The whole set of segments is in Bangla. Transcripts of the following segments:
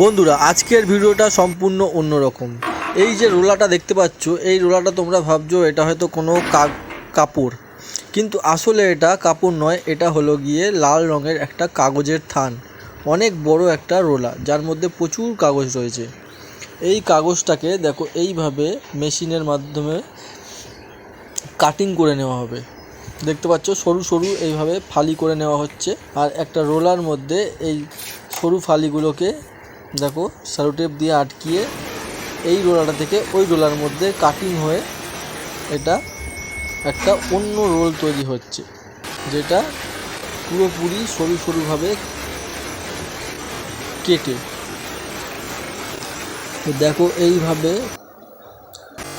বন্ধুরা, আজকের ভিডিওটা সম্পূর্ণ অন্যরকম। এই যে রোলাটা দেখতে পাচ্ছ, এই রোলাটা তোমরা ভাবছ এটা হয়তো কোনো কাপড়। কিন্তু আসলে এটা কাপড় নয়, এটা হলো গিয়ে লাল রঙের একটা কাগজের থান। অনেক বড় একটা রোলা, যার মধ্যে প্রচুর কাগজ রয়েছে। এই কাগজটাকে দেখো, এইভাবে মেশিনের মাধ্যমে কাটিং করে নেওয়া হবে। দেখতে পাচ্ছ, সরু সরু এইভাবে ফালি করে নেওয়া হচ্ছে। আর একটা রোলার মধ্যে এই সরু ফালিগুলোকে দেখো স্যালোটেপ দিয়ে আটকিয়ে এই রোলাটা থেকে ওই রোলার মধ্যে কাটিং হয়ে এটা একটা অন্য রোল তৈরি হচ্ছে, যেটা পুরোপুরি সরু সরুভাবে কেটে। তো দেখো, এইভাবে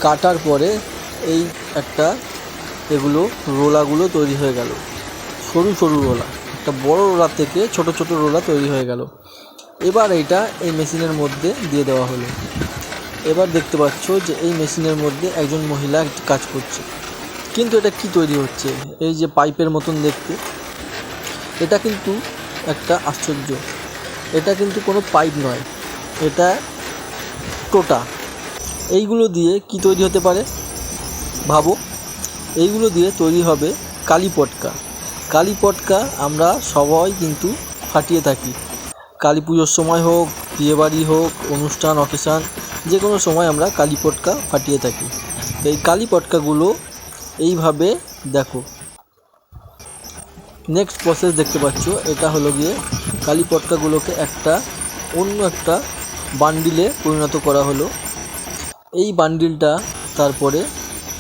কাটার পরে এই একটা এগুলো, রোলাগুলো তৈরি হয়ে গেল। সরু সরু রোলা একটা বড় রোলা থেকে ছোট ছোট রোলা তৈরি হয়ে গেল। এবার এইটা এই মেশিনের মধ্যে দিয়ে দেওয়া হলো। এবার দেখতে পাচ্ছ যে এই মেশিনের মধ্যে একজন মহিলা কাজ করছে। কিন্তু এটা কি তৈরি হচ্ছে? এই যে পাইপের মতন দেখতে। এটা কিন্তু একটা আশ্চর্য। এটা কিন্তু কোনো পাইপ নয়। এটা টোটা। এইগুলো দিয়ে কি তৈরি হতে পারে? ভাবো। এইগুলো দিয়ে তৈরি হবে কালী পটকা। কালী পটকা আমরা সবাই কিন্তু ফাটিয়ে থাকি। কালী পুজোর সময় হোক, বিয়েবাড়ি হোক, অনুষ্ঠান, অকেশান, যে কোনো সময় আমরা কালী পটকা ফাটিয়ে থাকি। তো এই কালী পটকাগুলো এইভাবে দেখো। নেক্সট প্রসেস দেখতে পাচ্ছ, এটা হলো গিয়ে কালী পটকাগুলোকে একটা, অন্য একটা বান্ডিলে পরিণত করা হলো। এই বান্ডিলটা তারপরে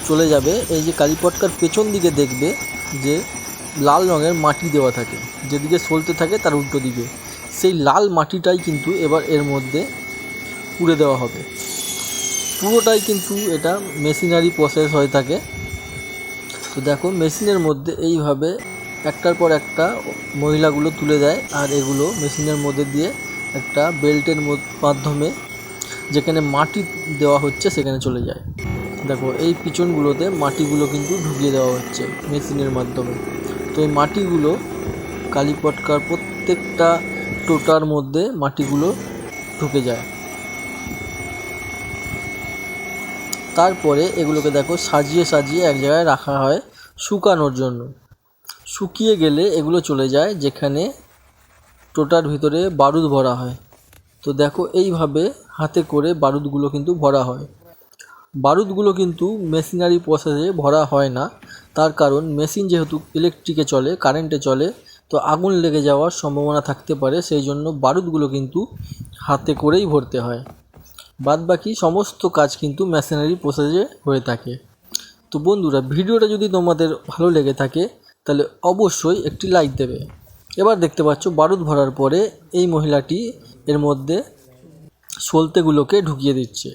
চলে যাবে, এই যে কালীপটকার পেছন দিকে দেখবে যে লাল রঙের মাটি দেওয়া থাকে। যেদিকে সলতে থাকে তার উল্টো দিকে। সেই লাল মাটিটাই কিন্তু এবার এর মধ্যে পুড়ে দেওয়া হবে। পুরোটাই কিন্তু এটা মেশিনারি প্রসেস হয়ে থাকে। তো দেখো, মেশিনের মধ্যে এইভাবে একটার পর একটা মহিলাগুলো তুলে দেয় আর এগুলো মেশিনের মধ্যে দিয়ে একটা বেল্টের মধ্য- মাধ্যমে যেখানে মাটি দেওয়া হচ্ছে সেখানে চলে যায়। দেখো, এই পিছনগুলোতে মাটিগুলো কিন্তু ঢুকিয়ে দেওয়া হচ্ছে মেশিনের মাধ্যমে। তো এই মাটিগুলো কালীপটকার প্রত্যেকটা টোটার মধ্যে মাটিগুলো ঢুকে যায়। তারপরে এগুলোকে দেখো সাজিয়ে সাজিয়ে এক জায়গায় রাখা হয় শুকানোর জন্য। শুকিয়ে গেলে এগুলো চলে যায় যেখানে টোটার ভিতরে বারুদ ভরা হয়। তো দেখো এইভাবে হাতে করে বারুদগুলো কিন্তু ভরা হয়। বারুদগুলো কিন্তু মেশিনারি প্রসেসে ভরা হয় না। তার কারণ মেশিন যেহেতু ইলেকট্রিকে চলে কারেন্টে চলে তো আগুন লেগে যাওয়ার সম্ভাবনা থাকতে পারে, সেই জন্য বারুদগুলো কিন্তু হাতে করেই ভরতে হয়। বাদবাকি সমস্ত কাজ কিন্তু মেশিনারি প্রসেসে হয়ে থাকে। তো বন্ধুরা, ভিডিওটা যদি তোমাদের ভালো লেগে থাকে, তাহলে অবশ্যই একটি লাইক দেবে। এবার দেখতে পাচ্ছ, বারুদ ভরার পরে এই মহিলাটি এর মধ্যে সলতেগুলোকে ঢুকিয়ে দিচ্ছে।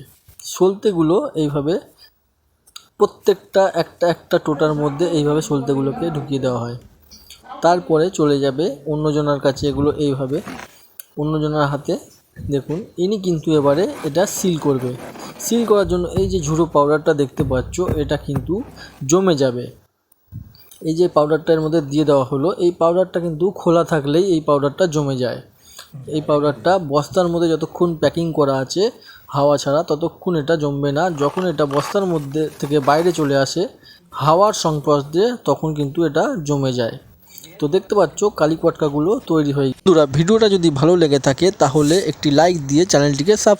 সলতেগুলো এইভাবে প্রত্যেকটা একটা একটা টোটার মধ্যে এইভাবে সলতেগুলোকে ঢুকিয়ে দেওয়া হয়। তারপরে চলে যাবে অন্যজনের কাছে এগুলো এইভাবে। অন্যজনের হাতে, দেখুন, ইনি কিন্তু এবারে এটা সিল করবে। সিল করার জন্য এই যে ঝুড়ো পাউডারটা দেখতে পাচ্ছ, এটা কিন্তু জমে যাবে। এই যে পাউডারটার মধ্যে দিয়ে দেওয়া হলো, এই পাউডারটা কিন্তু খোলা থাকলেই এই পাউডারটা জমে যায়। এই পাউডারটা বস্তার মধ্যে যতক্ষণ প্যাকিং করা আছে, হাওয়া ছাড়া ততক্ষণ এটা জমবে না। যখন এটা বস্তার মধ্যে থেকে বাইরে চলে আসে, হাওয়ার সংস্পর্শে তখন কিন্তু এটা জমে যায়। তো দেখতে পাচ্ছ কালী পটকাগুলো তৈরি হয়ে বন্ধুরা, ভিডিওটা যদি ভালো লেগে থাকে, তাহলে একটি লাইক দিয়ে চ্যানেলটিকে সাব